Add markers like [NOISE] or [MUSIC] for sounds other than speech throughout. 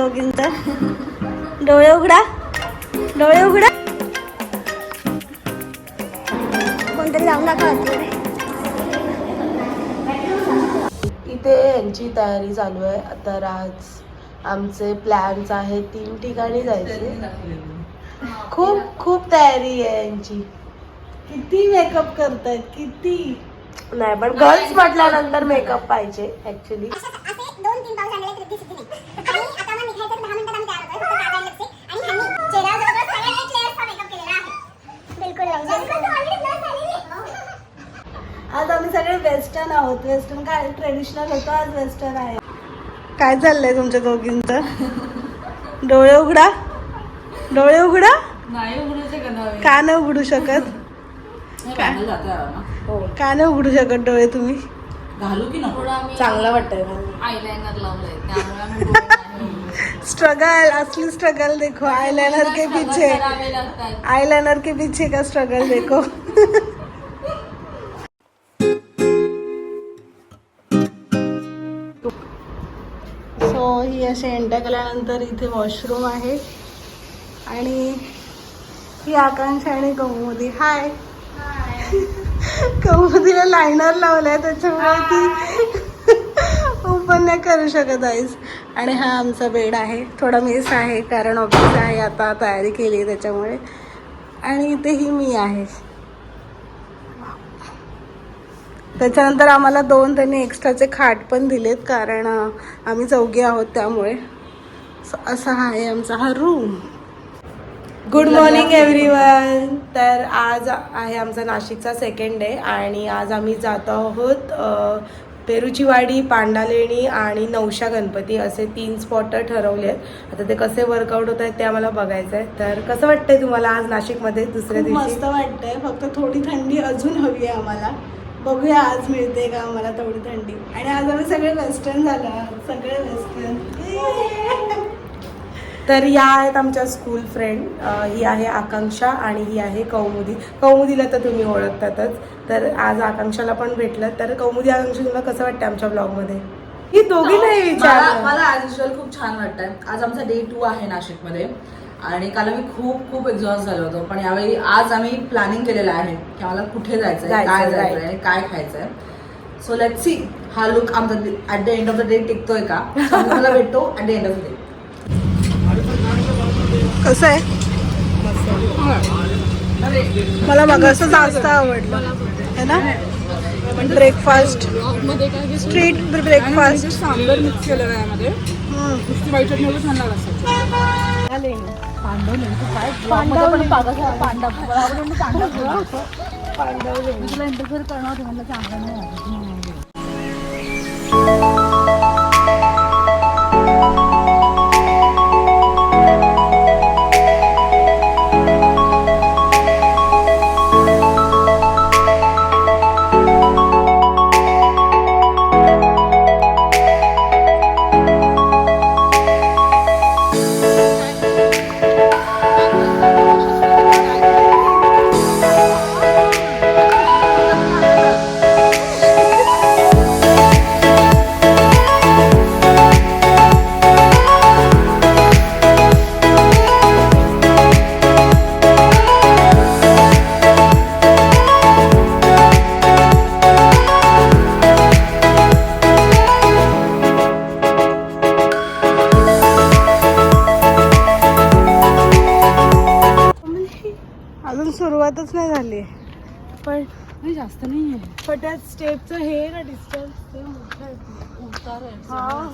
दोघींचं. डोळे उघडा. डोळे उघडा. कोणतरी जाऊन दाखवा. इथे यांची तयारी चालू आहे. तर आज आमचे प्लॅन्स आहेत तीन ठिकाणी जायचे. खूप खूप तयारी आहे यांची. किती मेकअप करतायत किती? नाही पण गर्ल्स म्हटल्यानंतर मेकअप पाहिजे ऍक्च्युली असे दोन तीन पाऊस आणले तरी सुद्धा नाही आणि आता मग निघायचं दहा मिनिटात आम्ही तयार होतोय फक्त काजळ लिपस्टिक आणि ह्यांनी चेहऱ्यावर जवळजवळ seven, eight layers चा makeup केलेला आहे बिलकुल नाही बिलकुल already blur झालेली. आज आम्ही सगळे वेस्टर्न आहोत. वेस्टर्न काय? ट्रेडिशनल होतो आज वेस्टर्न आहे. काय चाललंय तुमच्या दोघींचं? डोळे उघडा. डोळे उघडा. का का नाही उघडू शकत? का नाही उघडू शकत डोळे तुम्ही? घालू की चांगलं वाटतंय. आयलाइनर लावलंय. त्यामुळे स्ट्रगल असली स्ट्रगल देखो. आईलाइनर के पीछे. लागतात. आईलाइनर के पीछे का स्ट्रगल देखो. सो ही अशी एंटर केल्यानंतर इथे वॉशरूम आहे. आणि ही आकांक्षा आणि कौमुदी. हाय कौमुदीला लायनर लावलाय त्याच्यामुळे ती ओपन [LAUGHS] नाही करू शकत आहेस. आणि हा आमचा बेड आहे. थोडा मिस आहे कारण ऑफिस आहे आता तयारी केली आहे त्याच्यामुळे. आणि इथेही मी आहे. त्याच्यानंतर आम्हाला दोन त्यांनी एक्स्ट्राचे खाट पण दिलेत कारण आम्ही चौघी आहोत त्यामुळे. असा आहे आमचा हा रूम गुड मॉर्निंग एव्हरीवन तर आज आहे आमचा नाशिकचा सेकंड डे आणि आज आम्ही जात आहोत पेरूची वाडी पांडालेणी आणि नवशा गणपती असे तीन स्पॉट ठरवले आहेत. आता ते कसे वर्कआउट होत आहेत ते आम्हाला बघायचं आहे. तर कसं वाटतंय तुम्हाला आज नाशिकमध्ये दुसऱ्या दिवशी? मस्त वाटतंय. फक्त थोडी थंडी अजून हवी आहे आम्हाला. बघूया आज मिळते का आम्हाला थोडी थंडी. आणि आज आम्ही सगळे वेस्टर्न झालो. सगळे वेस्टर्न तर या आहेत आमच्या स्कूल फ्रेंड ही आहे आकांक्षा आणि ही आहे कौमुदी. कौमुदीला तर तुम्ही ओळखतातच. तर आज आकांक्षाला पण भेटलं. तर कौमुदी आकांक्षा तुला कसं वाटतं आमच्या ब्लॉगमध्ये ही दोघी नाही मला विचार मला आज युजल खूप छान वाटतंय. आज आमचा डे टू आहे नाशिकमध्ये. आणि काल आम्ही खूप खूप एक्झॉस्ट झालो होतो. पण यावेळी आज आम्ही प्लॅनिंग केलेलं आहे की आम्हाला कुठे जायचंय जायचंय, काय. जायचंय आणि काय खायचंय. सो लेट सी हा लुक आमचा at the end of the day टिकतोय का? [LAUGHS] भेटतो at the end of the day कसं आहे? मला मगाचं जास्त आवडलं. है ना? Breakfast street breakfast sambar mix केलेलं आहे पांडव. म्हणजे नुसती म्हणजे म्हणजे. वाईट करणार एवढं चांगलं नाही अजून सुरुवातच नाही झाली. पण नाही जास्त नाही आहे पण त्या स्टेपचं हे आहे ना डिस्टन्स ते मोठं उतार आहे हा.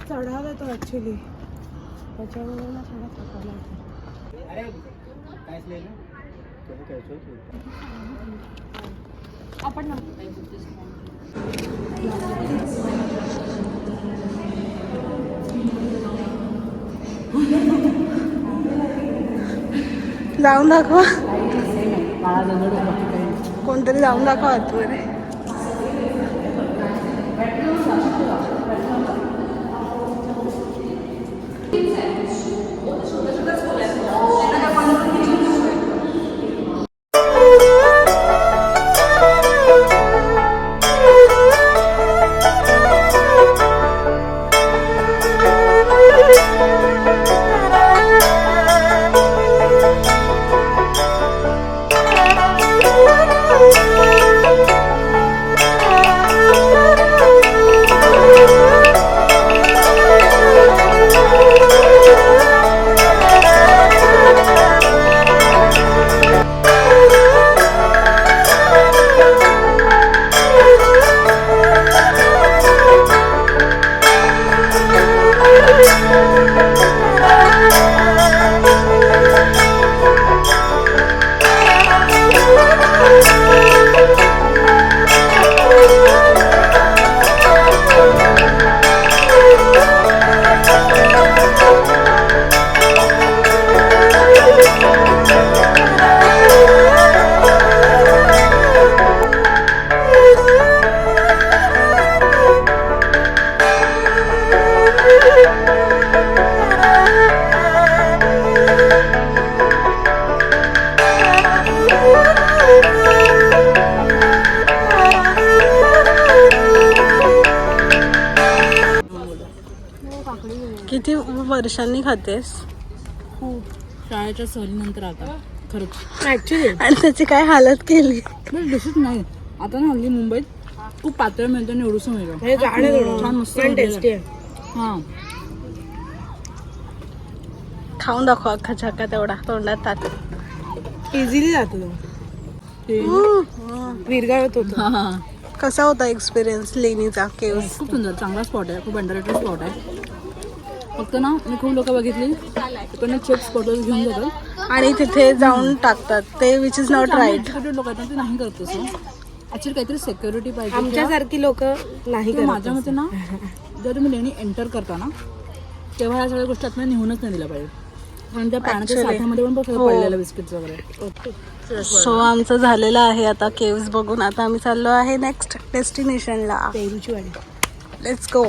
चढाव. आहे तो ऍक्च्युली त्याच्यामुळे ना थोडा थकायला होतं. आपण ना. जाऊन दाखवा. कोणतरी जाऊन दाखवा आतमध्ये. वर्षांनी खातेस. खूप. शाळेच्या सहलीनंतर आता. खरंच. ऍक्च्युली आणि त्याची काय हालत केली? डिशेस नाही. आता ना हल्ली मुंबईत खूप पातळ मिळतं आणि एवढंसं मिळतं छान मस्त टेस्टी हा. खाऊन दाखव अख्खा छक्का तेवढा तोंडात टाक इझिली जातो विरगाळत होतो. हा हा. कसा होता एक्सपिरियन्स लेणीचा केव्स? खूप सुंदर. चांगला स्पॉट आहे. खूप अंडररेटेड स्पॉट आहे. फक्त ना मी खूप लोक बघितली. तिकडनं चिप्स फोटोज घेऊन जातात आणि तिथे जाऊन टाकतात. ते विच इज नॉट राईट लोक ते नाही करत तसं ऍक्च्युली काहीतरी सिक्युरिटी पाहिजे आमच्यासारखी लोक नाही माझ्या मते ना जर तुम्ही लेणी एंटर करता ना तेव्हा ह्या सगळ्या गोष्टी आतमध्ये निघूनच नाही दिल्या पाहिजे. कारण त्या पाण्याच्या. साठ्यामध्ये पण सगळं पडलेलं बिस्किट वगैरे. सो आमचं झालेलं आहे आता केव्स बघून. आता आम्ही चाललो आहे नेक्स्ट डेस्टिनेशनला पेरूची वाडी. लेट्स गो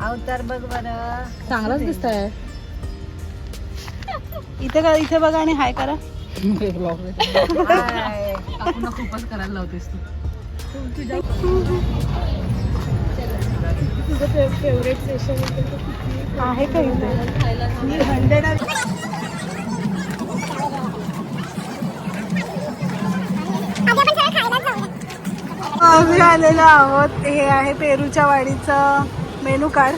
अवतार बघ बरं. चांगलाच दिसत आहे इथे का इथे बघा आणि हाय करा. खूपच करायला लावतेस तू आहे का? इथे? मी हंड्रेड आम्ही आलेलो आहोत. हे आहे पेरूच्या वाडीचं मेनू कार्ड.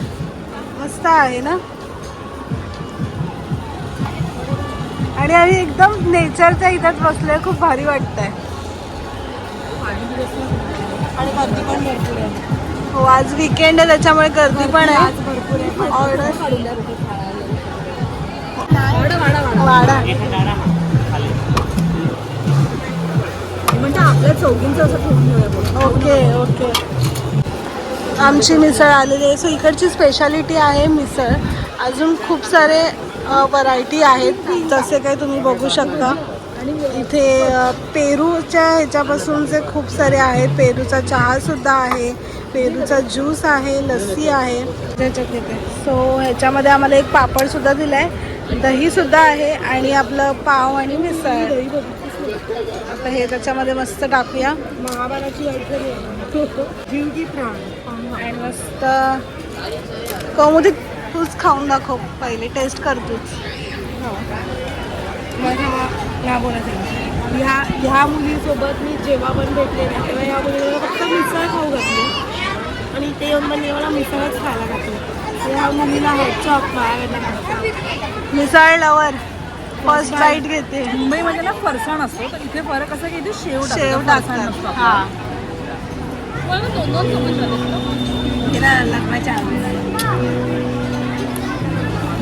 मस्त आहे ना? आणि आम्ही एकदम नेचरच्या इथेच बसलोय. खूप भारी वाटतंय. हो आज विकेंड आहे त्याच्यामुळे गर्दी पण आहे. ऑर्डर वाडा. आपल्या चौकींचं असं ठेवून ओके ओके. आमची मिसळ आलेली आहे. सो इकडची स्पेशालिटी आहे मिसळ. अजून खूप सारे व्हरायटी आहेत. जसे काही तुम्ही बघू शकता. इथे पेरूच्या ह्याच्यापासून जे खूप सारे आहेत. पेरूचा चहासुद्धा आहे. पेरूचा ज्यूस आहे. लस्सी आहे. सो ह्याच्यामध्ये आम्हाला एक पापडसुद्धा दिला आहे दहीसुद्धा आहे आणि आपलं पाव आणि मिसळ. आता हे त्याच्यामध्ये मस्त टाकूया. महाबाराची जीव की प्राण? आणि मस्त कौमुदी तूच खाऊन दाखव पहिले टेस्ट कर तूच. ह्या बोलायचं ह्या ह्या मुलीसोबत मी जेव्हा पण भेटले ना तेव्हा ह्या मुलीला फक्त मिसळ खाऊ घातली. आणि इथे येऊन पण मला मिसळच खायला घातली. ह्या मुलीला ह्याच्या खायला मिसळ लवर. फर्स्ट बाईट घेते. मुंबईमध्ये ना फरसाण असतो तर इथे फरक असा की इथे शेव शेव टाकतात. हा. मला दोन दोन चमच लग्नाच्या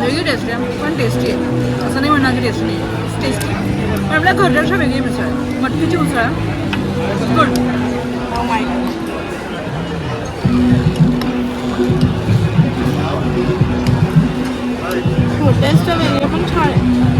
वेगळी टेस्टी आहे. पण टेस्टी आहे. असं नाही म्हणणार की टेस्टी नाही. टेस्टी पण आपल्या घरच्यापेक्षा वेगळी मिसळ आहे. मटकीची उसळ गुड टेस्ट वेगळे पण छान आहे.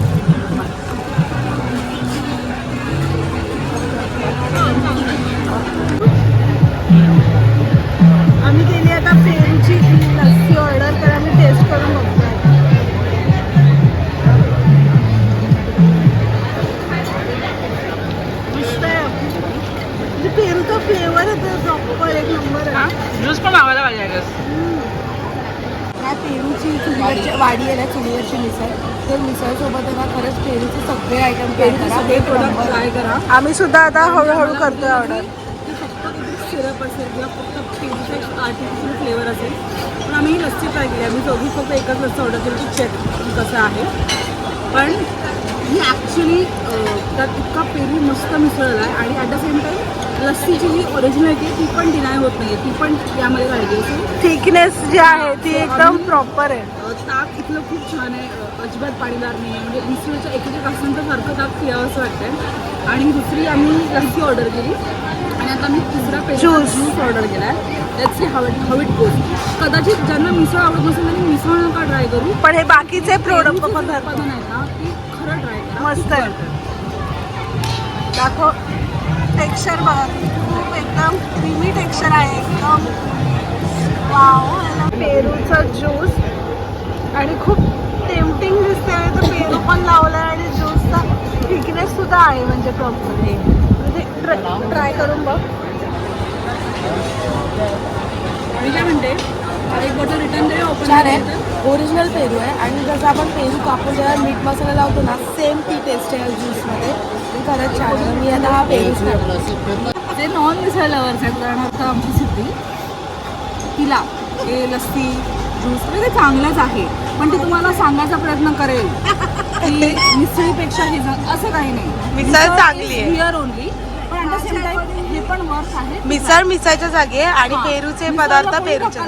प्रॉपर एक नंबर ज्यूस पण मागायला पाहिजे पेरूची चुलीवरची वाडी आहे ना चुलीवरची मिसळ. तर मिसळसोबत आहे ना खरंच पेरूचे सगळे आयटम प्रोडक्ट ट्राय करा. आम्ही सुद्धा आता हळूहळू करतोय ऑर्डर सिरप असेल किंवा फक्त पेरूचा आर्टिफिशियल फ्लेवर असेल पण आम्ही ही लस्सी ट्राय केली. आम्ही चौघी फक्त एकच लस्सी ऑर्डर केली की चेक कसं आहे. पण ही ॲक्च्युली त्यात इतका पेरू मस्त मिसळला आहे आणि ॲट द सेम टाईम लस्सीची जी ओरिजिनॅलिटी आहे ती पण डिनाय होत नाही आहे ती पण यामध्ये राहिली आहे. थिकनेस जी आहे ती एकदम प्रॉपर आहे. ताक इथलं खूप छान आहे. अजिबात पाणीदार नाही आहे म्हणजे मिसळच्या एक एक असं सारखं ताक पियावं असं वाटतंय. आणि दुसरी आम्ही लस्सी ऑर्डर केली. आणि आता मी तिसरा. ज्यूस ऑर्डर केला आहे गोज कदाचित ज्यांना मिसळ आवडत नसेल त्यांनी मिसळ नका ट्राय करू. पण हे बाकीचे प्रोडक्ट पदार्थ आहे ना मस्त आहे. दाखव. टेक्स्चर बघा. खूप एकदम क्रीमी टेक्स्चर आहे. एकदम वाव पेरूचा ज्यूस आणि खूप टेम्पटिंग दिसते तर पेरू पण लावला आणि ज्यूसचा थिकनेस सुद्धा आहे म्हणजे प्रॉपर हे म्हणजे ट्राय करून बघ. मी काय म्हणते? एक बॉटल रिटर्न दे ओपन ओरिजिनल पेरू आहे. आणि जसं आपण पेरू कापून जेव्हा मीठ मसाला लावतो ना सेम ती टेस्ट आहे ज्यूसमध्ये. ते खरंच छान आहे. मी आता हा पेरूच खातो जे नॉन मिसळ लवर्स आहेत उदाहरणार्थ आमची सिद्धी तिला हे लस्सी ज्यूस म्हणजे ते चांगलंच आहे. पण ती तुम्हाला सांगायचा प्रयत्न करेल की मिसळीपेक्षा हे असं काही नाही. मिसळ चांगली आहे. हिअर ओनली पण हे पण आहे. मिसळ मिसळच्या जागी आहे आणि. पेरूचे पदार्थ पेरूच्या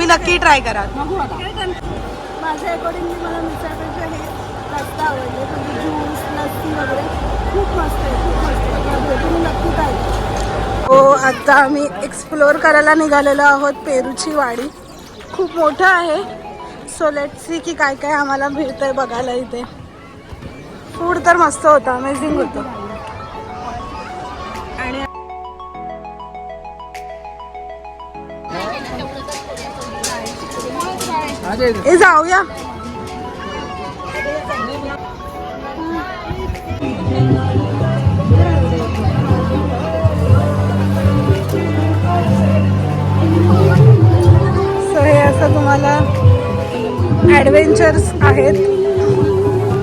तुम्ही नक्की ट्राय करा. माझ्या अकॉर्डिंगली मला मिसळपेक्षा हे जास्त आवडले म्हणजे ज्यूस लस्सी वगैरे खूप मस्त आहे खूप मस्त तुम्ही नक्की ट्राय करा. हो आता आम्ही एक्सप्लोअर करायला निघालेलो आहोत पेरूची वाडी. खूप मोठं आहे. सो लेट सी की काय काय आम्हाला मिळतंय बघायला इथे. फूड तर मस्त होतं अमेझिंग होतं. ए जाऊया सो हे असं तुम्हाला ॲडव्हेंचर्स आहेत.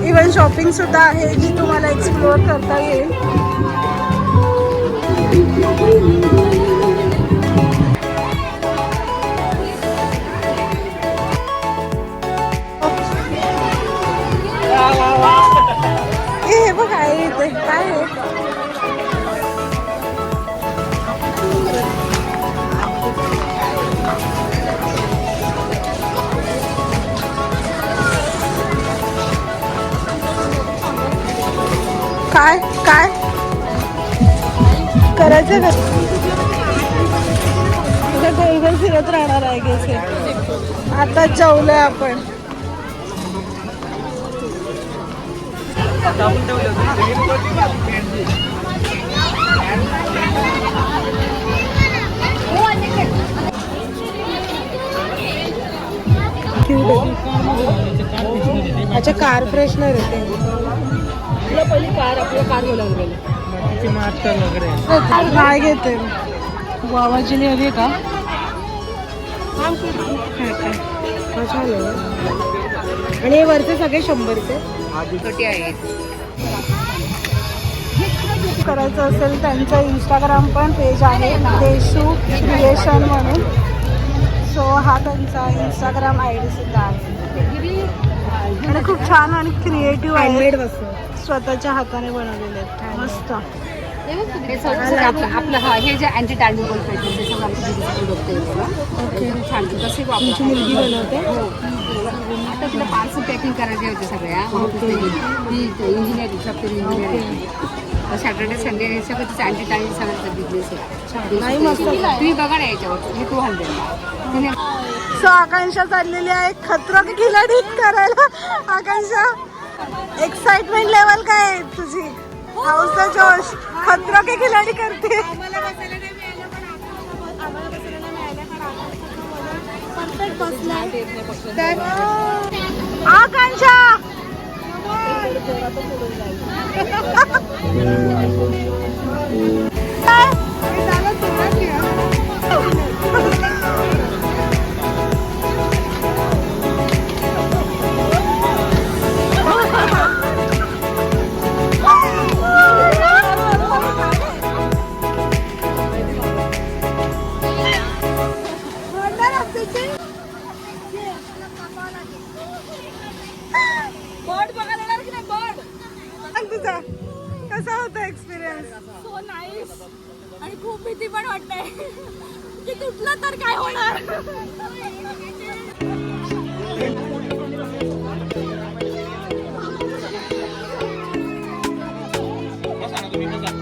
इवन शॉपिंग सुद्धा आहे जी तुम्हाला एक्सप्लोअर करता येईल. आहेत काय? काय? करायचं का? आता गोलगोल फिरत राहणार आहे गेस आता जेवलोय आपण. अच्छा कार फ्रेशनर येते तुला पहिली कार आपल्या कार बोलायला गेलं काय घेते? वावाची हवी आहे का? हा छान आहे. आणि हे वरचे सगळे शंभरचे. करायचं असेल त्यांचं इंस्टाग्राम पण पेज आहे. देशू क्रिएशन म्हणून. सो हा त्यांचा इंस्टाग्राम आय डी सुद्धा आहे. आणि खूप छान आणि क्रिएटिव्ह आहे स्वतःच्या हाताने बनवलेले आहेत. मस्त. आपलं आपलं हा हे जे अँटी टॅर्निबल पेट्रोल ते सगळं आमचं दिदीचं प्रोडक्ट आहे बघा. एकदम छान तसे तुमची मुलगी बनवते? आता तिला पार्सल पॅकिंग करायचे होते सगळ्या. ती engineer software engineer Saturday Sunday हे सगळं तिचं अँटी टॅर्निंग सगळ्यांचा बिझनेस. आहे. तुम्ही बघा ना याच्यावर हे टू हंड्रेड तिने सो आकांक्षा चाललेली आहे. खतरो के खिलाडी करायला. आकांक्षा एक्साइटमेंट लेवल काय आहे तुझी? हाऊसचा जोश खतरो के खिलाडी करते. आकांक्षा! काय? झालं [LAUGHS] सो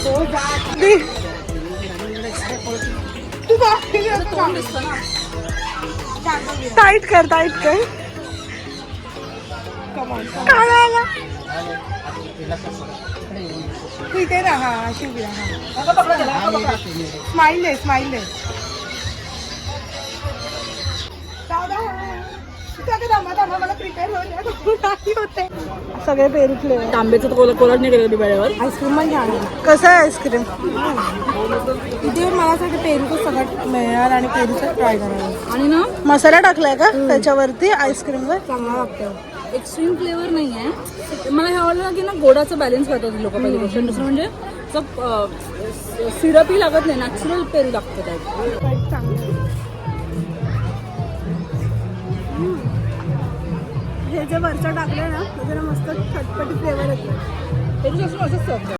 ना टाईट कर. टाईट कर. ठीक आहे ना हा उभी राहा स्माइल आहे स्माइल आहे. सगळे पेरू फ्लेवर तांब्याचं कोला कोलाज नाही केलं बिबाड्यावर आईस्क्रीम पण छान कसं आहे आईस्क्रीम इथे मला असं पेरूचं सगळं मिळणार आणि पेरूचं ट्राय करायला आणि ना? मसाला टाकलाय का? त्याच्यावरती आईस्क्रीमवर चांगला लागतं एक्स्ट्रीम फ्लेवर नाही आहे मला हे आवडलं की ना गोडाचं बॅलन्स करतात लोक पहिली गोष्ट. दुसरं म्हणजे सिरपही लागत नाही. नॅचरल पेरू लागतं त्यात. हे जे वरचं टाकलं ना जरा मस्त चटपटी फ्लेवर येतो त्याच्यापासून असं serve